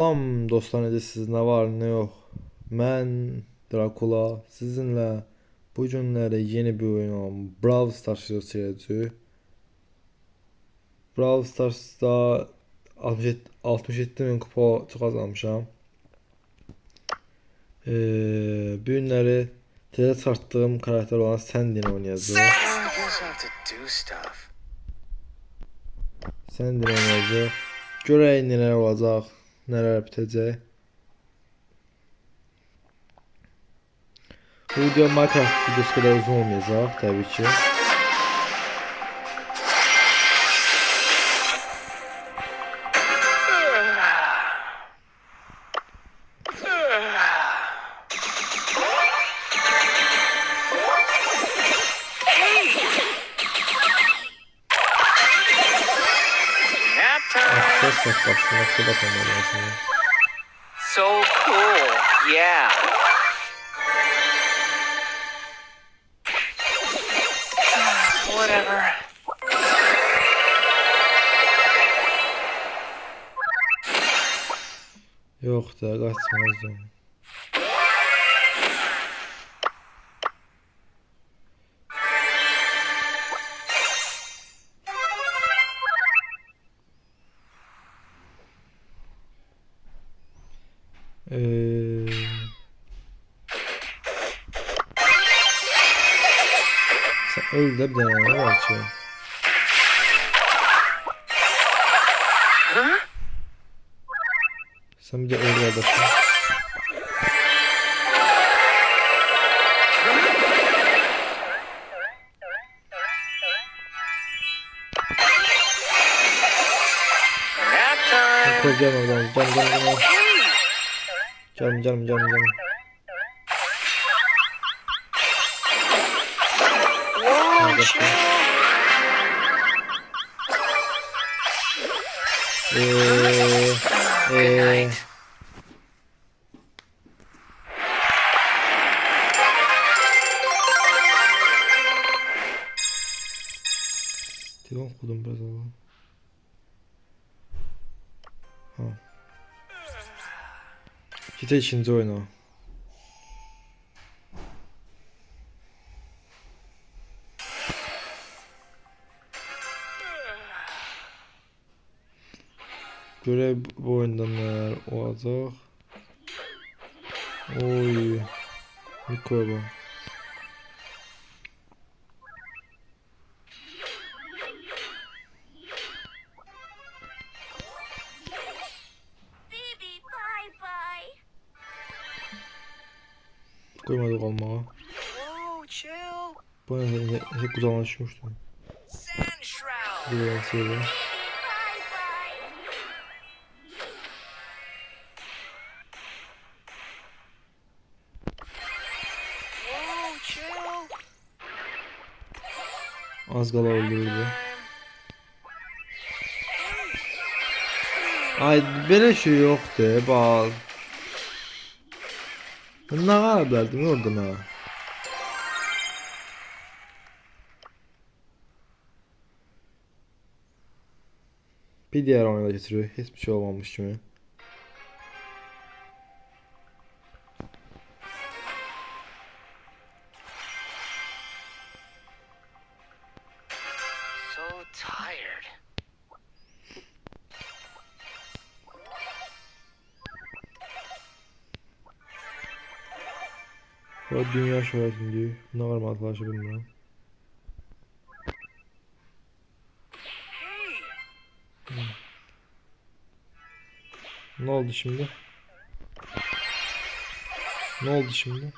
Salam dostlar necəsiniz? Nə var, nə yox? Mən Drakula sizinlə bu günləri yeni bir oyun olan Brawl Stars çəkəcəyik. Brawl Stars'da 67 67 min kupa qazanmışam. Ee, bu günləri təzə çıxartdığım karakter olan Sandy'ni stuff. Sandy'ni oynayacağıq. Görək nələr olacaq, bitəcək. Bu video Minecraft videosu kadar uzun olmayacak tabii ki. Yok da kaçmazdım. Eee... Sen öl de bir tane ne var ki? Sen bir de. Nap time. Koy gelme oradan. Gelme gelme gelme gelme. Whoa, Kardeşim. chill. Eee... Eee... Biraz ama. Ha. Git ikinci oyna. Görev bu oyunda neler olacak? Oy. Mikroba. Koymadık olmağa. Bu ne? Bye bye. Whoa, chill. Az kala öldürüldü. Ay böyle şey yoktu bak. Ben ne kadar verdim oradan ha. Bir diğer oyuna getiriyor. Hiçbir şey olmamış gibi. Şöhretim diyor. Ne kadar mı arkadaşı bilmiyorum. Ne oldu şimdi? Ne oldu şimdi?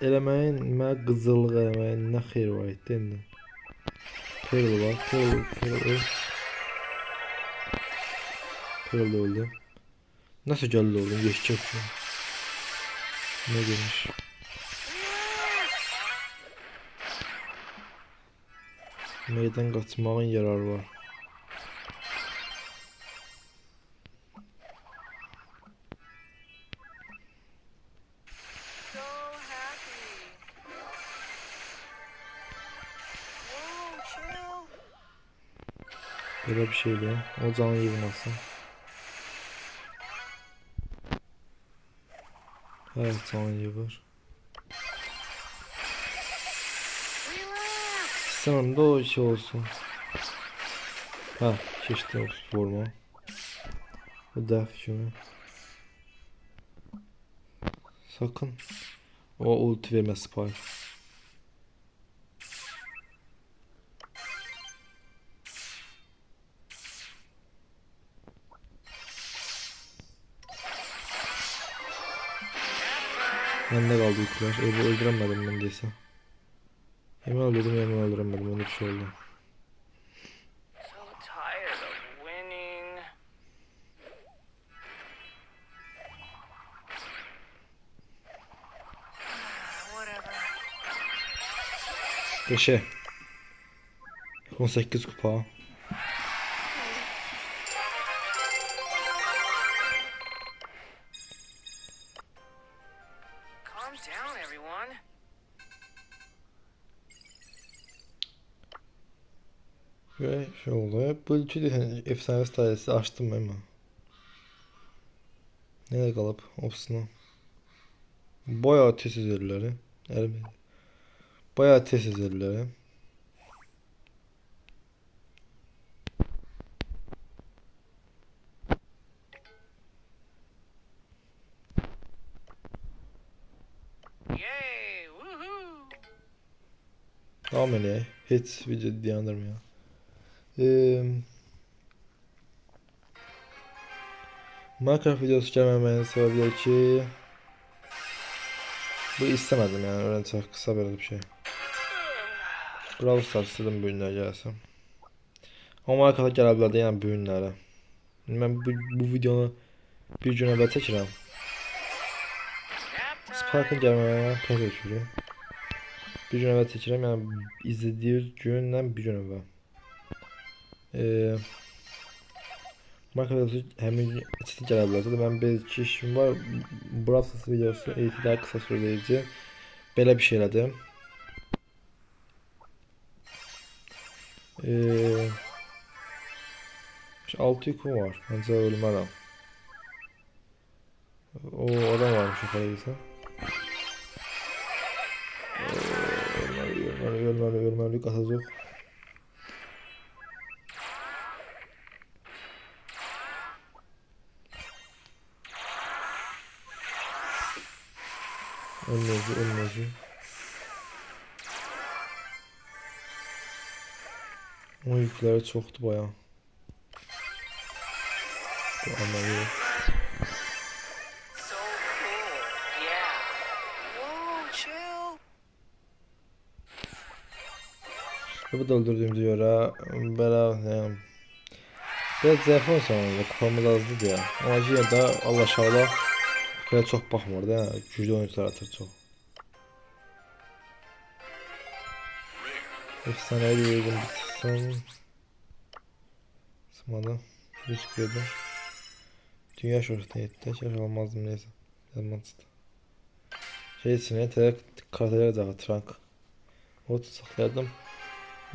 Elemeyin mən qızıllıq eləməyin nə xeyri var etdi indi. Pearl var, Pearl, Pearl. Pearl öldü. Nasıl gəldi oğlum geçecek mi? Ne demiş? Meydan qaçmağın yararı var. Böyle bir şeydi. O can yığılması. Her can yığır. Sanırım da o şey olsun. Ha, o forma. Def kimi. Sakın. O ulti vermez Spike. Bende kaldı yükler. Evi öldüremedim ben diyse. Hem öldürdüm hem öldüremedim. Öyle bir şey oldu. Whatever. Beşe. 18 kupa. Calm down, everyone. Ve şey oldu. Böyle iki de efsane stajesi açtım ama. Nereye kalıp opsuna. Bayağı tez üzerleri. Bayağı tez üzerleri. Edelim. Hiç video dayandırmıyor. Ee, Minecraft videosu gelmemenin sebebi de ki bu istemedim yani çok kısa böyle bir şey. Brawl Stars istedim bu günler gelsin. Ama Minecraft'a gelebilir de yani bu günlere. Ben bu, bu videonu bir gün evvel çekirəm. Spark'ın gelmemeye pek ölçülü. Bir evvel çekirəm yani izlediğiniz gündən bir evvel. Ee, gün içi gələ bilər. Zaten mən bir işim var. Brawl Stars videosu editi daha kısa süreleyici. Belə bir şey elədim. Ee, 6 yüküm var. Məncə ölmərəm. O adam varmış yukarıdaysa. Ölmeli, ölmeli, ölmeli, ölmeli, kasacak. Ölmezi, ölmezi. O yükleri çoktu bayağı. Bu anlamıyor. So Da öldürdüğümüzü göre böyle yani biraz zayıf olsa da kupamız azdı ya. Ama yine de Allah aşağıda böyle çok bakmırdı ya. Güçlü oyuncular atır çok. Efsanevi bir uygun bitsin. Sımada. Bir çıkıyordu. Dünya şortuna yetti. Şey olmazdım neyse. Yazmazdı. Şey içine tek kartları da trank. O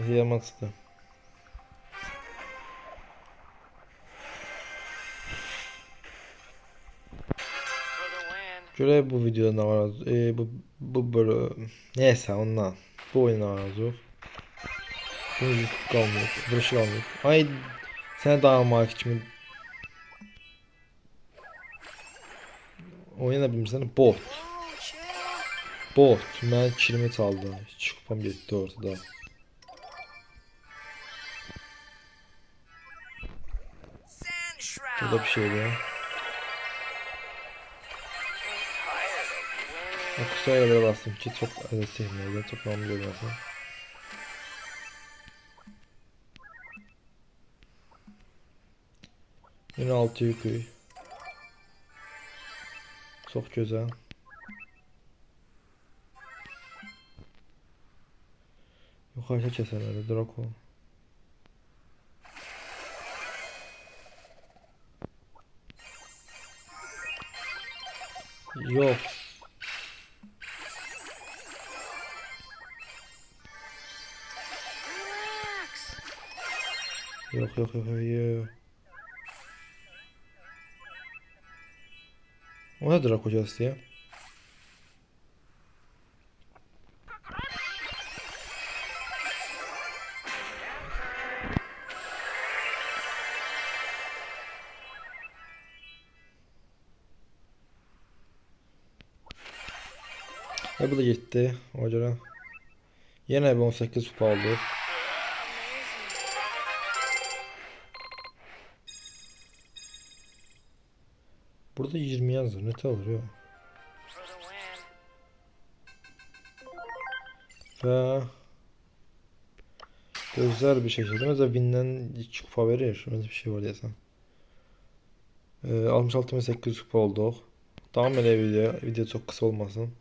saklayalım. Yazmazdı. For the win. Göre bu videoda ne var? Ee, bu bu böyle neyse ondan. Bu oyun var yok. Bu yük kalmıyor. Vuruş kalmıyor. Ay sen daha mark kimi Oyna bilmirsən bot. Bot. Mən kilimi çaldı. Çıxmam getdi ortada. Burada bir winning. O kısa yerlere bastım ki çok sevmeydi. Çok namlu görmesin. Yine altı yükü. Çok güzel. Yukarıda keserler Draco. Yok. Yok yok yok yok. O ne Draco kocası ya? Ve da gitti. O göre. Yine bir 18 kupa aldı. Burada 20 yazıyor. Ne tavır ya? Ve gözler bir şekilde mesela Win'den 2 kupa verir. Öyle bir şey var desem. Ee, 66.800 kupa olduk. Devam edelim video. Video çok kısa olmasın.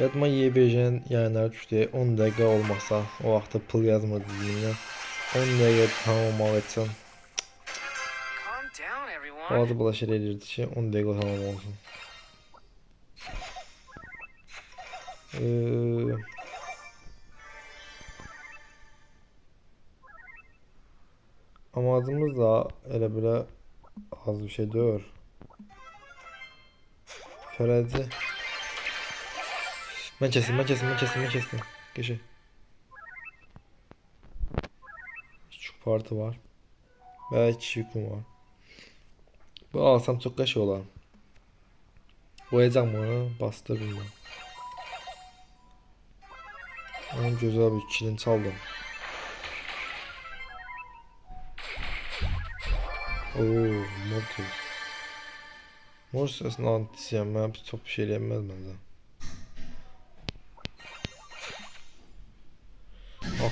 Yadıma yiyebileceğin yayınlar düştü. 10 dakika olmasa o vaxtda pul yazmadı diyeyim 10 dakika tamam etsən. Calm down, everyone. Bazı bula şey eləyirdi ki 10 dakika tamam olsun. Ee, amacımız da elə belə az bir şey deyil. Fərəci. Mən kəsim, mən kəsim. Geçək. Küçük parti var. İki yüküm var. Bu alsam çok kaş olar. Boyayacağım bunu. Bastır bunu. Onun güzel bir kilin çaldım. Oo, Mortis. Mortis aslında antisiyem. Ben çok bir şey yenmez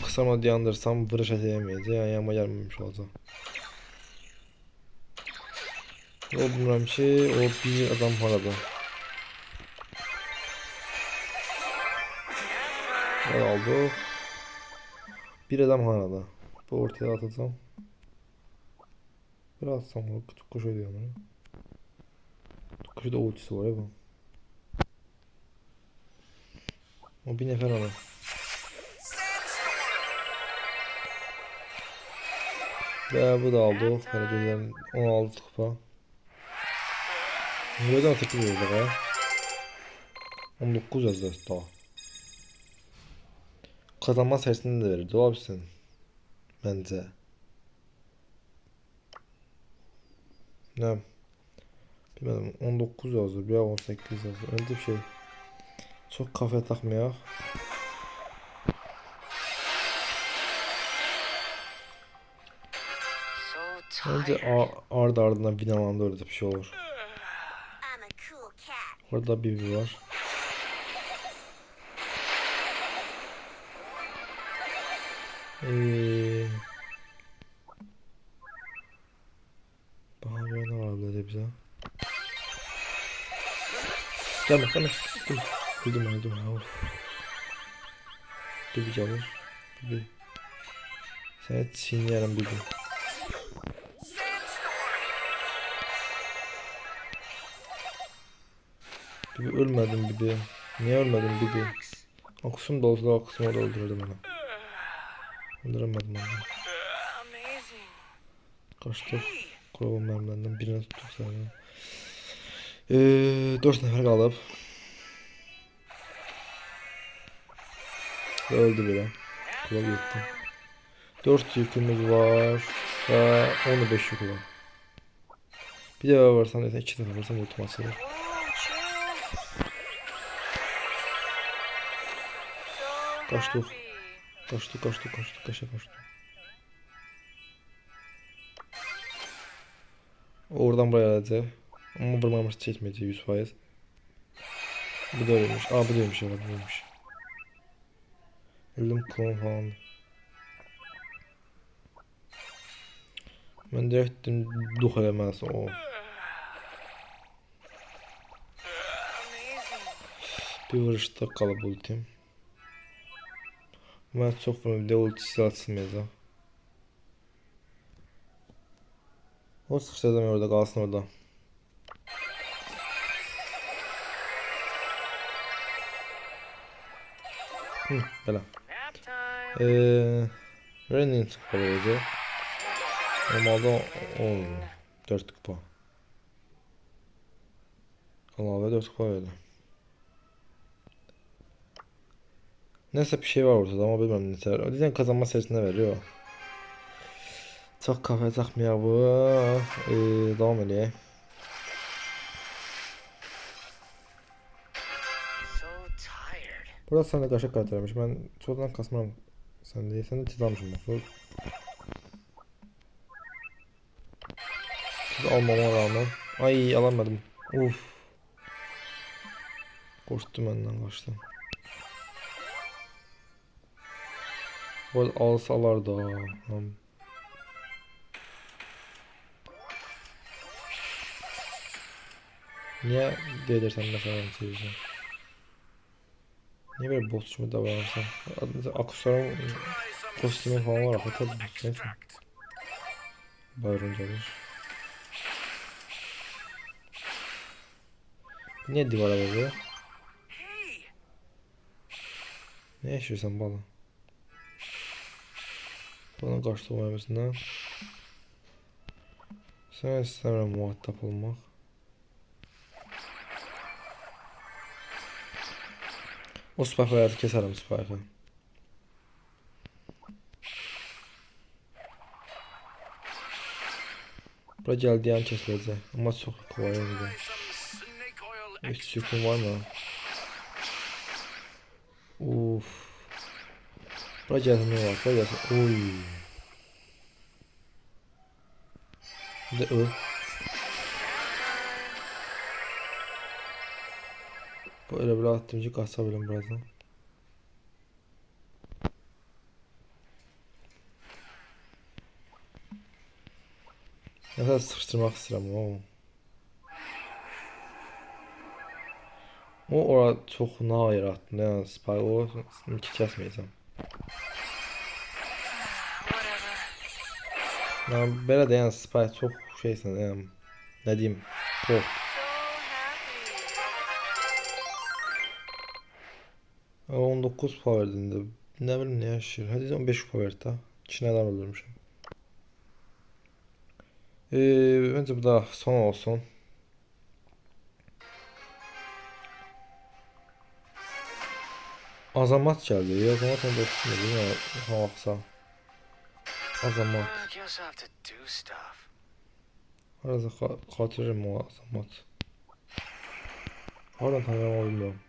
bence. Aksama dayandırsam vırış edemeyeceğim. Yani yama gelmemiş olacak. O bilmirəm ki, o bir adam harada. Ne oldu? Bir adam harada. Bu ortaya atacağım. Biraz atsam o kuş ediyor bunu. Kuşu da ultisi var ya bu. O bir nefer adam. Ve bu da aldı. Karagözlerin 16 kupa. Nereden 8 yazdık ha? 19 yazdı daha. Kazanma sayısını da verirdi o abisin. Bence. Ne? Bilmedim 19 yazdı bir 18 yazdı öyle bir şey. Çok kafa takmayak. Bence ardı ardına binamanda öyle bir şey olur. Orada Bibi var. Ee, Bana göre ne var böyle bize? Gelme gelme. Öldüm. Öldüm öldüm. ya, Of. Bibi gelir. Bibi. Seni çiğneyelim Bibi. Bibi ölmedin Bibi. Niye ölmedin Bibi? Akusum da olsa akusum da öldürürdüm onu. Öldüremedim onu. Amazing. Kaçtık. Kurabın mermilerinden birini tuttuk zaten. Ee, 4 nefer qalıb. Və öldü belə. Kula getdi. 4 yükümüz var və 15 yük var. Bir dəfə varsan, desən 2 dəfə varsan var. Happy. Qaçdı, qaçdı, qaçdı, qaça qaçdı. Oradan buraya gələcək. Amma vurmamış çəkməyəcək 100%. Bu da ölmüş. Aa bu da ölmüş, bu ölmüş. Öldüm klon falan. Mən direkt dedim duh eləməz o. Bir vuruşda qalıb ultim. Çox vururum, bir də ultisi açılmayacaq. O sıçradım orada, qalsın orada. Hı, time. Eee Running kalıyordu. Normalde o 4 kupa. Ama 4 kupa verdi. Neyse bir şey var ortada ama bilmem ne. O yüzden kazanma serisinde veriyor. Çok kafaya takmıyor bu. Ee, devam edelim. Burası sende kaşık kartlarmış. Ben çoğundan kasmam. Sen değil. Sen de tiz almışım bak. Tiz almama rağmen. Ay alamadım. Uf. Korktum benden kaçtım. Arada alsalar da. Lan. Niye delirsen mesela ben seveceğim? Niye böyle bozçu davranırsam? Mesela akuslarım kostümü falan var. Hatta neyse. Bayron gelir. Niye divara? Hey, Ne yaşıyorsun bala? Bana karşı olmamasından. Sen istemiyorum muhatap olmak. O spike hayatı keserim spike'ı. Bura geldiği an kesilecek. Ama çok kolay oil Hiç çöpüm var mı? Uf. Gelsin ne var? Gelsin. Oy. Bir de ö. Böyle bir attımcı kasabilirim birazdan. Mesela sıkıştırmak istedim ama. O orada çok na yarattı. Ne spy o iki kesmeyeceğim. Yani belə də yəni Spike çox şeysən, yəni nə deyim, çox. O 19 power dində. Nə bilim nə yaşayır. Hadi 15 power da. İçinə adam öldürmüşəm. Ee, öncə bu da son olsun. Azamat gəldi. Azamat onda üstündür. Hava qısa. Azamat. Arada ka kaçırırım o Azamat. Harbiden tanıyorum bilmiyorum.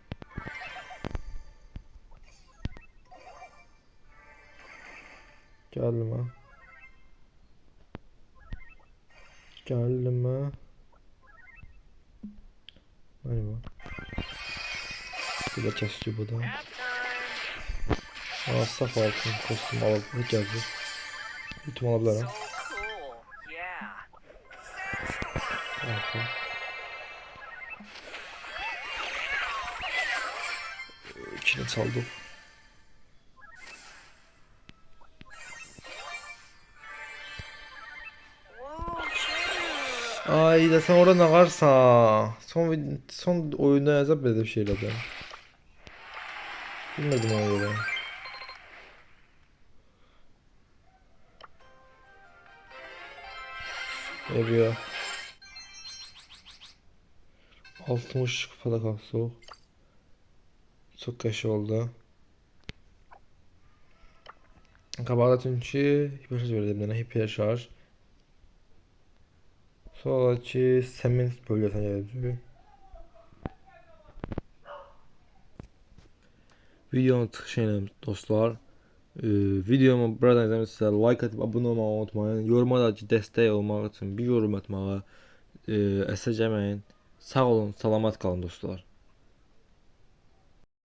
Gelme. Gelme. Bu? Bir de kesici bu da. Aa, saf altın kostüm alıp geldi. Bütün. Yeah. Altın. İçine chill. Ay da sen orada ne varsa son son oyunda yazıp böyle bir şeyler de. Bilmedim ona Eriyor. 60 kupada kalktı. Çok yaşı oldu. Qabaqda çünki hiperşarj verdim mənə hiperşarj. Sonraki sement bölgesine geleceğiz. Videonun çıxışı dostlar. Ee, videomu buradan izləmişsə like atıb abunə olmağı unutmayın. Yoruma da ki, dəstək olmaq üçün bir yorum atmağı e, əsirgəməyin. Sağ olun, salamat qalın dostlar.